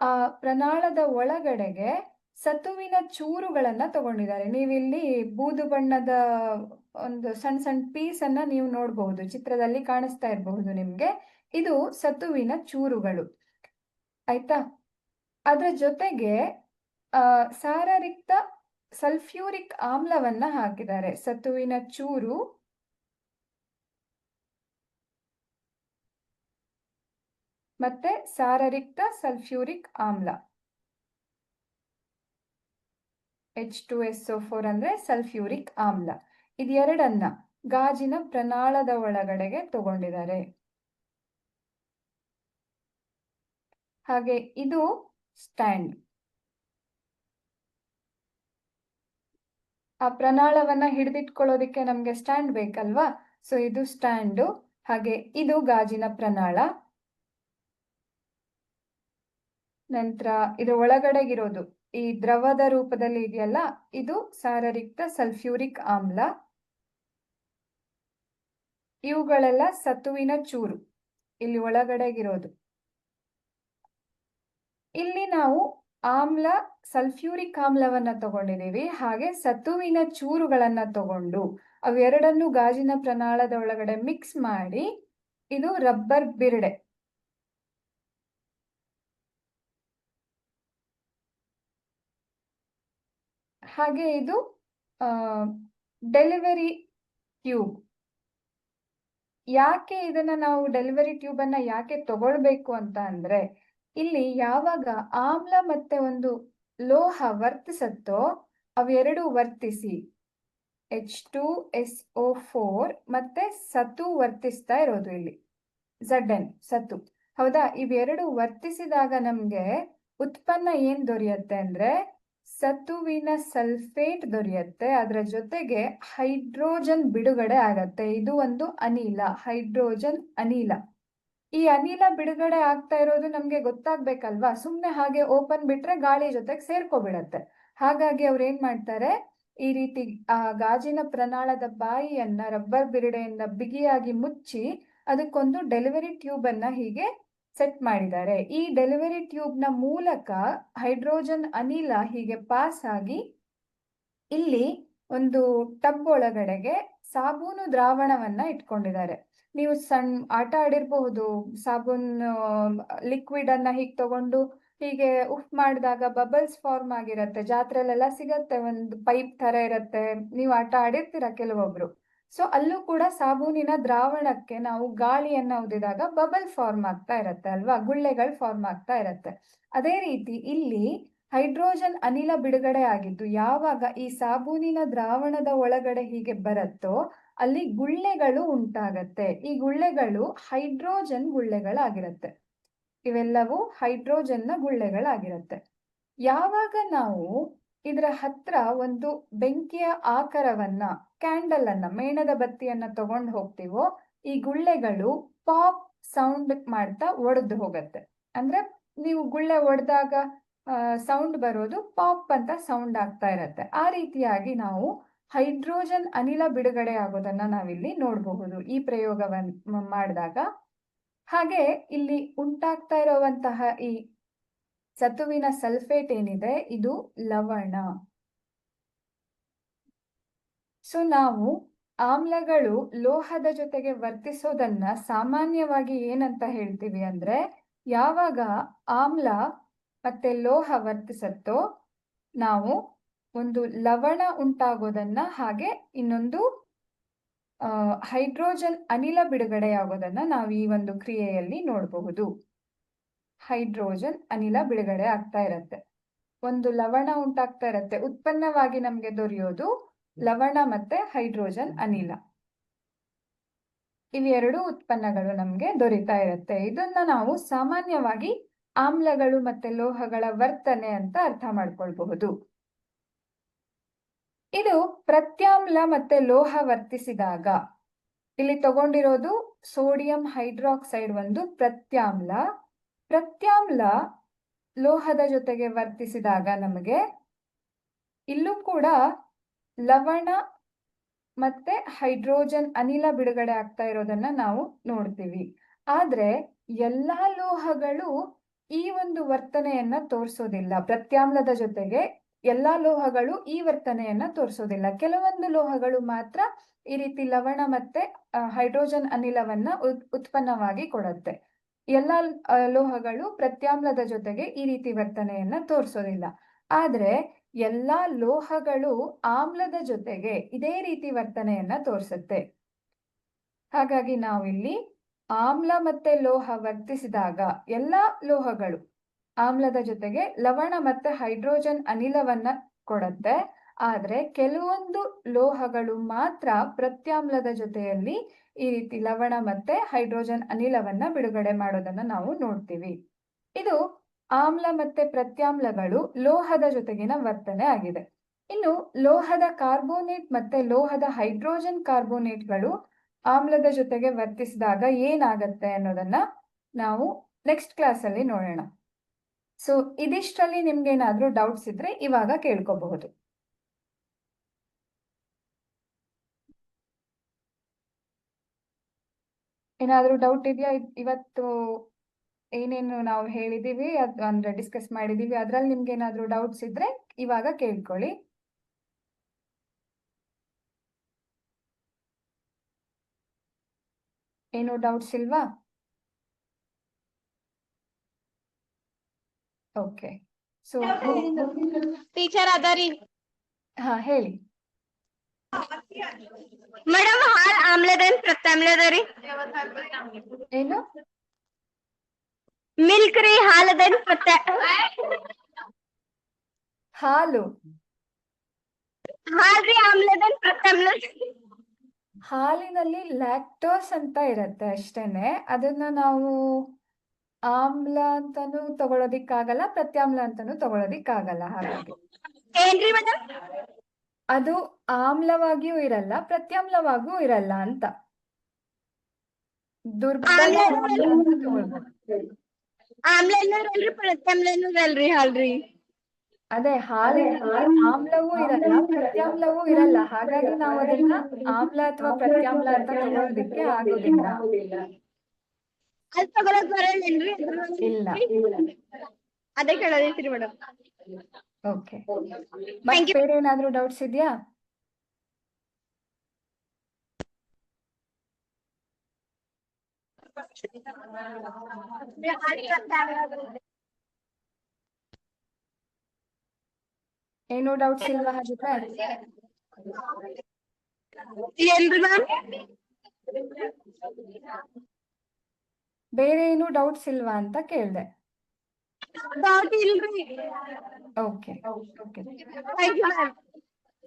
Speaker 1: ಆ ಪ್ರನಾಳದ ಒಳಗಡೆಗೆ ಸತುವಿನ ಚೂರುಗಳನ್ನ ತಗೊಂಡಿದ್ದಾರೆ. ನೀವಿಲ್ಲಿ ಬೂದು ಬಣ್ಣದ ಒಂದು ಸಣ್ಣ ಸಣ್ಣ ಪೀಸ್ ಅನ್ನ ನೀವು ನೋಡಬಹುದು. ಚಿತ್ರದಲ್ಲಿ ಕಾಣಿಸ್ತಾ ಇರಬಹುದು ನಿಮ್ಗೆ. ಇದು ಸತುವಿನ ಚೂರುಗಳು. ಆಯ್ತಾ? ಅದರ ಜೊತೆಗೆ ಆ, ಸಾರರಿಕ್ತ ಸಲ್ಫ್ಯೂರಿಕ್ ಆಮ್ಲವನ್ನ ಹಾಕಿದ್ದಾರೆ. ಸತುವಿನ ಚೂರು ಮತ್ತೆ ಸಾರರಿಕ್ತ ಸಲ್ಫ್ಯೂರಿಕ್ ಆಮ್ಲ. H two S O four ಅಂದ್ರೆ ಸಲ್ಫ್ಯೂರಿಕ್ ಆಮ್ಲ. ಇದೆರಡನ್ನ ಗಾಜಿನ ಪ್ರನಾಳದ ಒಳಗಡೆಗೆ ತಗೊಂಡಿದ್ದಾರೆ. ಹಾಗೆ ಇದು ಸ್ಟ್ಯಾಂಡ್. ಆ ಪ್ರನಾಳವನ್ನ ಹಿಡಿದಿಟ್ಕೊಳ್ಳೋದಿಕ್ಕೆ ನಮ್ಗೆ ಸ್ಟ್ಯಾಂಡ್ ಬೇಕಲ್ವಾ? ಸೊ ಇದು ಸ್ಟ್ಯಾಂಡು, ಹಾಗೆ ಇದು ಗಾಜಿನ ಪ್ರನಾಳ. ನಂತರ ಇದ್ರ ಒಳಗಡೆಗಿರೋದು. ಈ ದ್ರವದ ರೂಪದಲ್ಲಿ ಇದೆಯಲ್ಲ, ಇದು ಸಾರರಿಕ್ತ ಸಲ್ಫ್ಯೂರಿಕ್ ಆಮ್ಲ. ಇವುಗಳೆಲ್ಲ ಸತುವಿನ ಚೂರು. ಇಲ್ಲಿ ಒಳಗಡೆಗಿರೋದು. ಇಲ್ಲಿ ನಾವು ಆಮ್ಲ, ಸಲ್ಫ್ಯೂರಿಕ್ ಆಮ್ಲವನ್ನ ತಗೊಂಡಿದ್ದೀವಿ. ಹಾಗೆ ಸತುವಿನ ಚೂರುಗಳನ್ನ ತಗೊಂಡು ಅವೆರಡನ್ನು ಗಾಜಿನ ಪ್ರನಾಳದ ಒಳಗಡೆ ಮಿಕ್ಸ್ ಮಾಡಿ, ಇದು ರಬ್ಬರ್ ಬಿರ್ಡೆ. ಹಾಗೆ ಇದು ಡೆಲಿವರಿ ಟ್ಯೂಬ್ ಯಾಕೆ ಇದನ್ನ ನಾವು ಡೆಲಿವರಿ ಟ್ಯೂಬ್ ಅನ್ನ ಯಾಕೆ ತಗೊಳ್ಬೇಕು ಅಂತ ಅಂದ್ರೆ, ಇಲ್ಲಿ ಯಾವಾಗ ಆಮ್ಲ ಮತ್ತೆ ಒಂದು ಲೋಹ ವರ್ತಿಸತ್ತೋ, ಅವೆರಡು ವರ್ತಿಸಿ. H two S O four ಮತ್ತೆ ಸತು ವರ್ತಿಸ್ತಾ ಇರೋದು ಇಲ್ಲಿ. ಝಡ್ ಎನ್ ಸತು. ಹೌದಾ? ಇವೆರಡು ವರ್ತಿಸಿದಾಗ ನಮ್ಗೆ ಉತ್ಪನ್ನ ಏನ್ ದೊರೆಯುತ್ತೆ ಅಂದ್ರೆ ಸತುವಿನ ಸಲ್ಫೇಟ್ ದೊರೆಯುತ್ತೆ. ಅದರ ಜೊತೆಗೆ ಹೈಡ್ರೋಜನ್ ಬಿಡುಗಡೆ ಆಗತ್ತೆ. ಇದು ಒಂದು ಅನಿಲ, ಹೈಡ್ರೋಜನ್ ಅನಿಲ. ಈ ಅನಿಲ ಬಿಡುಗಡೆ ಆಗ್ತಾ ಇರೋದು ನಮ್ಗೆ ಗೊತ್ತಾಗ್ಬೇಕಲ್ವಾ? ಸುಮ್ನೆ ಹಾಗೆ ಓಪನ್ ಬಿಟ್ರೆ ಗಾಳಿ ಜೊತೆಗೆ ಸೇರ್ಕೊಬಿಡತ್ತೆ. ಹಾಗಾಗಿ ಅವ್ರು ಏನ್ ಮಾಡ್ತಾರೆ? ಈ ರೀತಿ, ಆ ಗಾಜಿನ ಪ್ರನಾಳದ ಬಾಯಿಯನ್ನ, ರಬ್ಬರ್ ಬಿರುಡೆಯಿಂದ ಬಿಗಿಯಾಗಿ ಮುಚ್ಚಿ, ಅದಕ್ಕೊಂದು ಡೆಲಿವರಿ ಟ್ಯೂಬ್ ಅನ್ನ ಹೀಗೆ ಸೆಟ್ ಮಾಡಿದ್ದಾರೆ. ಈ ಡೆಲಿವರಿ ಟ್ಯೂಬ್ನ ಮೂಲಕ ಹೈಡ್ರೋಜನ್ ಅನಿಲ ಹೀಗೆ ಪಾಸ್ ಆಗಿ ಇಲ್ಲಿ ಒಂದು ಟಬ್ ಒಳಗಡೆಗೆ ಸಾಬೂನು ದ್ರಾವಣವನ್ನ ಇಟ್ಕೊಂಡಿದ್ದಾರೆ. ನೀವು ಸಣ್ಣ ಆಟ ಆಡಿರಬಹುದು. ಸಾಬೂನ್ ಲಿಕ್ವಿಡ್ ಅನ್ನ ಹೀಗೆ ತಗೊಂಡು ಹೀಗೆ ಉಫ್ ಮಾಡಿದಾಗ ಬಬಲ್ಸ್ ಫಾರ್ಮ್ ಆಗಿರತ್ತೆ. ಜಾತ್ರೆಲೆಲ್ಲ ಸಿಗತ್ತೆ. ಒಂದು ಪೈಪ್ ತರ ಇರತ್ತೆ. ನೀವು ಆಟ ಆಡಿರ್ತೀರ ಕೆಲವೊಬ್ರು? ಸೊ ಅಲ್ಲೂ ಕೂಡ ಸಾಬೂನಿನ ದ್ರಾವಣಕ್ಕೆ ನಾವು ಗಾಳಿಯನ್ನ ಉದಿದಾಗ ಬಬಲ್ ಫಾರ್ಮ್ ಆಗ್ತಾ ಇರತ್ತೆ ಅಲ್ವಾ? ಗುಳ್ಳೆಗಳು ಫಾರ್ಮ್ ಆಗ್ತಾ ಇರತ್ತೆ. ಅದೇ ರೀತಿ ಇಲ್ಲಿ ಹೈಡ್ರೋಜನ್ ಅನಿಲ ಬಿಡುಗಡೆ ಆಗಿದ್ದು ಯಾವಾಗ ಈ ಸಾಬೂನಿನ ದ್ರಾವಣದ ಒಳಗಡೆ ಹೀಗೆ ಬರುತ್ತೋ ಅಲ್ಲಿ ಗುಳ್ಳೆಗಳು ಉಂಟಾಗತ್ತೆ. ಈ ಗುಳ್ಳೆಗಳು ಹೈಡ್ರೋಜನ್ ಗುಳ್ಳೆಗಳಾಗಿರತ್ತೆ. ಇವೆಲ್ಲವೂ ಹೈಡ್ರೋಜನ್ನ ಗುಳ್ಳೆಗಳಾಗಿರತ್ತೆ. ಯಾವಾಗ ನಾವು ಇದರ ಹತ್ರ ಒಂದು ಬೆಂಕಿಯ ಆಕಾರವನ್ನ ಕ್ಯಾಂಡಲ್ ಅನ್ನ, ಮೇಣದ ಬತ್ತಿಯನ್ನ ತಗೊಂಡು ಹೋಗ್ತೀವೋ, ಈ ಗುಳ್ಳೆಗಳು ಪಾಪ್ ಸೌಂಡ್ ಮಾಡ್ತಾ ಒಡೆದು ಹೋಗತ್ತೆ. ಅಂದ್ರೆ ನೀವು ಗುಳ್ಳೆ ಒಡೆದಾಗ ಸೌಂಡ್ ಬರೋದು ಪಾಪ್ ಅಂತ ಸೌಂಡ್ ಆಗ್ತಾ ಇರತ್ತೆ. ಆ ರೀತಿಯಾಗಿ ನಾವು ಹೈಡ್ರೋಜನ್ ಅನಿಲ ಬಿಡುಗಡೆ ಆಗೋದನ್ನ ನಾವಿಲ್ಲಿ ನೋಡಬಹುದು ಈ ಪ್ರಯೋಗವನ್ನು ಮಾಡಿದಾಗ. ಹಾಗೆ ಇಲ್ಲಿ ಉಂಟಾಗ್ತಾ ಇರುವಂತಹ ಈ ಸತುವಿನ ಸಲ್ಫೇಟ್ ಏನಿದೆ, ಇದು ಲವಣ. ಸೊ ನಾವು ಆಮ್ಲಗಳು ಲೋಹದ ಜೊತೆಗೆ ವರ್ತಿಸೋದನ್ನ ಸಾಮಾನ್ಯವಾಗಿ ಏನಂತ ಹೇಳ್ತೀವಿ ಅಂದ್ರೆ ಯಾವಾಗ ಆಮ್ಲ ಮತ್ತೆ ಲೋಹ ವರ್ತಿಸತ್ತೋ ನಾವು ಒಂದು ಲವಣ ಉಂಟಾಗೋದನ್ನ ಹಾಗೆ ಇನ್ನೊಂದು ಹೈಡ್ರೋಜನ್ ಅನಿಲ ಬಿಡುಗಡೆಯಾಗೋದನ್ನ ನಾವು ಈ ಒಂದು ಕ್ರಿಯೆಯಲ್ಲಿ ನೋಡಬಹುದು. ಹೈಡ್ರೋಜನ್ ಅನಿಲ ಬಿಡುಗಡೆ ಆಗ್ತಾ ಇರತ್ತೆ. ಒಂದು ಲವಣ ಉಂಟಾಗ್ತಾ ಇರತ್ತೆ. ಉತ್ಪನ್ನವಾಗಿ ನಮ್ಗೆ ದೊರೆಯೋದು ಲವಣ ಮತ್ತೆ ಹೈಡ್ರೋಜನ್ ಅನಿಲ. ಇವೆರಡು ಉತ್ಪನ್ನಗಳು ನಮ್ಗೆ ದೊರೀತಾ ಇರುತ್ತೆ. ಇದನ್ನ ನಾವು ಸಾಮಾನ್ಯವಾಗಿ ಆಮ್ಲಗಳು ಮತ್ತೆ ಲೋಹಗಳ ವರ್ತನೆ ಅಂತ ಅರ್ಥ ಮಾಡ್ಕೊಳ್ಬಹುದು. ಇದು ಪ್ರತ್ಯಾಮ್ಲ ಮತ್ತೆ ಲೋಹ ವರ್ತಿಸಿದಾಗ, ಇಲ್ಲಿ ತಗೊಂಡಿರೋದು ಸೋಡಿಯಂ ಹೈಡ್ರಾಕ್ಸೈಡ್ ಒಂದು ಪ್ರತ್ಯಾಮ್ಲ. ಪ್ರತ್ಯಾಮ್ಲ ಲೋಹದ ಜೊತೆಗೆ ವರ್ತಿಸಿದಾಗ ನಮಗೆ ಇಲ್ಲೂ ಕೂಡ ಲವಣ ಮತ್ತೆ ಹೈಡ್ರೋಜನ್ ಅನಿಲ ಬಿಡುಗಡೆ ಆಗ್ತಾ ಇರೋದನ್ನ ನಾವು ನೋಡ್ತೀವಿ. ಆದ್ರೆ ಎಲ್ಲಾ ಲೋಹಗಳು ಈ ಒಂದು ವರ್ತನೆಯನ್ನ ತೋರಿಸೋದಿಲ್ಲ. ಪ್ರತ್ಯಾಮ್ಲದ ಜೊತೆಗೆ ಎಲ್ಲಾ ಲೋಹಗಳು ಈ ವರ್ತನೆಯನ್ನ ತೋರಿಸೋದಿಲ್ಲ. ಕೆಲವೊಂದು ಲೋಹಗಳು ಮಾತ್ರ ಈ ರೀತಿ ಲವಣ ಮತ್ತೆ ಹೈಡ್ರೋಜನ್ ಅನಿಲವನ್ನ ಉತ್- ಉತ್ಪನ್ನವಾಗಿ ಕೊಡುತ್ತೆ. ಎಲ್ಲಾ ಲೋಹಗಳು ಪ್ರತ್ಯಾಮ್ಲದ ಜೊತೆಗೆ ಈ ರೀತಿ ವರ್ತನೆಯನ್ನ ತೋರಿಸೋದಿಲ್ಲ. ಆದ್ರೆ ಎಲ್ಲಾ ಲೋಹಗಳು ಆಮ್ಲದ ಜೊತೆಗೆ ಇದೇ ರೀತಿ ವರ್ತನೆಯನ್ನ ತೋರಿಸುತ್ತೆ. ಹಾಗಾಗಿ ನಾವಿಲ್ಲಿ ಆಮ್ಲ ಮತ್ತೆ ಲೋಹ ವರ್ತಿಸಿದಾಗ ಎಲ್ಲಾ ಲೋಹಗಳು ಆಮ್ಲದ ಜೊತೆಗೆ ಲವಣ ಮತ್ತೆ ಹೈಡ್ರೋಜನ್ ಅನಿಲವನ್ನ ಕೊಡುತ್ತೆ. ಆದ್ರೆ ಕೆಲವೊಂದು ಲೋಹಗಳು ಮಾತ್ರ ಪ್ರತ್ಯಾಮ್ಲದ ಜೊತೆಯಲ್ಲಿ ಈ ರೀತಿ ಲವಣ ಮತ್ತೆ ಹೈಡ್ರೋಜನ್ ಅನಿಲವನ್ನ ಬಿಡುಗಡೆ ಮಾಡೋದನ್ನ ನಾವು ನೋಡ್ತೀವಿ. ಇದು ಆಮ್ಲ ಮತ್ತೆ ಪ್ರತ್ಯಾಮ್ಲಗಳು ಲೋಹದ ಜೊತೆಗಿನ ವರ್ತನೆ ಆಗಿದೆ. ಇನ್ನು ಲೋಹದ ಕಾರ್ಬೋನೇಟ್ ಮತ್ತೆ ಲೋಹದ ಹೈಡ್ರೋಜನ್ ಕಾರ್ಬೋನೇಟ್ಗಳು ಆಮ್ಲದ ಜೊತೆಗೆ ವರ್ತಿಸಿದಾಗ ಏನಾಗತ್ತೆ ಅನ್ನೋದನ್ನ ನಾವು ನೆಕ್ಸ್ಟ್ ಕ್ಲಾಸ್ ಅಲ್ಲಿ ನೋಡೋಣ. ಸೊ, ಇದಿಷ್ಟರಲ್ಲಿ ನಿಮ್ಗೆ ಏನಾದ್ರೂ ಡೌಟ್ಸ್ ಇದ್ರೆ ಇವಾಗ ಕೇಳ್ಕೋಬಹುದು. ಏನಾದ್ರೂ ಡೌಟ್ ಇದೆಯಾ? ಇವತ್ತು ಏನೇನು ನಾವು ಹೇಳಿದೀವಿ ಅದ್ ಅಂದ್ರೆ ಡಿಸ್ಕಸ್ ಮಾಡಿದೀವಿ ಅದ್ರಲ್ಲಿ ನಿಮ್ಗೆ ಏನಾದ್ರೂ ಡೌಟ್ಸ್ ಇದ್ರೆ ಇವಾಗ ಕೇಳ್ಕೊಳ್ಳಿ. ಏನು ಡೌಟ್ಸ್ ಇಲ್ವಾ? ಓಕೆ ಸೊ
Speaker 2: ಟೀಚರ್ ಅದಾರಿ.
Speaker 1: ಹಾ ಹೇಳಿ.
Speaker 2: ಮೇಡಮ್ ಹಾಲ್ ಅದ ರೀ?
Speaker 1: ಏನು?
Speaker 2: ಮಿಲ್ಕ್ ರೀ ಹಾಲದೇನ್ ಪ್ರತ್ಯಾ
Speaker 1: ಹಾಲು.
Speaker 2: ಹಾಲ್ರಿ ಆಮ್ಲದನ್
Speaker 1: ಹಾಲಿನಲ್ಲಿ ಲ್ಯಾಕ್ಟೋಸ್ ಅಂತ ಇರತ್ತೆ ಅಷ್ಟೇನೆ. ಅದನ್ನ ನಾವು ಆಮ್ಲ ಅಂತಾನು ತಗೊಳೋದಿಕ್ಕಾಗಲ್ಲ ಪ್ರತ್ಯಾಮ್ಲ ಅಂತಾನು ತಗೊಳೋದಿಕ್ಕಾಗಲ್ಲ ಹಾಗಾಗಿ.
Speaker 2: ಏನ್ರಿ ಮೇಡಮ್
Speaker 1: ಅದು ಆಮ್ಲವಾಗಿಯೂ ಇರಲ್ಲ ಪ್ರತ್ಯಾಮ್ಲವಾಗಿಯೂ ಇರಲ್ಲ ಅಂತ. ದುರ್ಬಲ
Speaker 2: ಆಮ್ಲ
Speaker 1: ಅಲ್ರಿ ಅಂತ
Speaker 2: ಅಲ್ರಿ ಹಾಲ್ರಿ.
Speaker 1: ಅದೇ ಹಾಲಿನ ಆಮ್ಲವೂ ಇರಲ್ಲ ಪ್ರತ್ಯಾಮ್ಲವೂ ಇರಲ್ಲ. ಹಾಗಾಗಿ ನಾವು ಅದನ್ನ ಆಮ್ಲ ಅಥವಾ ಪ್ರತ್ಯಾಮ್ಲ ಅಂತ ತಗೊಳ್ಳೋದಿಕ್ಕೆ ಆಗೋದಿಲ್ಲ.
Speaker 2: ಅದ್ ತಗೊಳಕ್ ಬರಲ್ಲೇನ್ರಿ?
Speaker 1: ಇಲ್ಲ.
Speaker 2: ಅದೇ ಕೇಳೋದೈತ್ರಿ ಮೇಡಮ್.
Speaker 1: ಓಕೆ ಮತ್ತೆ ಬೇರೆ ಏನಾದ್ರೂ ಡೌಟ್ಸ್ ಇದೆಯಾ? ಏನು ಡೌಟ್ಸ್ ಇಲ್ವಾ ಹಾಗಿದ್ರೆ
Speaker 2: ಏನ್ರಿ ಮ್ಯಾಮ್
Speaker 1: ಬೇರೆ ಏನು ಡೌಟ್ಸ್ ಇಲ್ವಾ ಅಂತ ಕೇಳ್ದೆ
Speaker 2: ಡೌಟ್ ಇಲ್ರಿ
Speaker 1: okay okay
Speaker 2: thank you ma'am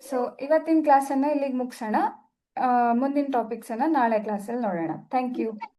Speaker 1: so ಇವತ್ತಿನ ಕ್ಲಾಸನ್ನ ಇಲ್ಲಿಗೆ ಮುಗಿಸೋಣ ಮುಂದಿನ ಟಾಪಿಕ್ಸ್ ಅನ್ನ ನಾಳೆ ಕ್ಲಾಸಲ್ಲಿ ನೋಡೋಣ ಥ್ಯಾಂಕ್ ಯು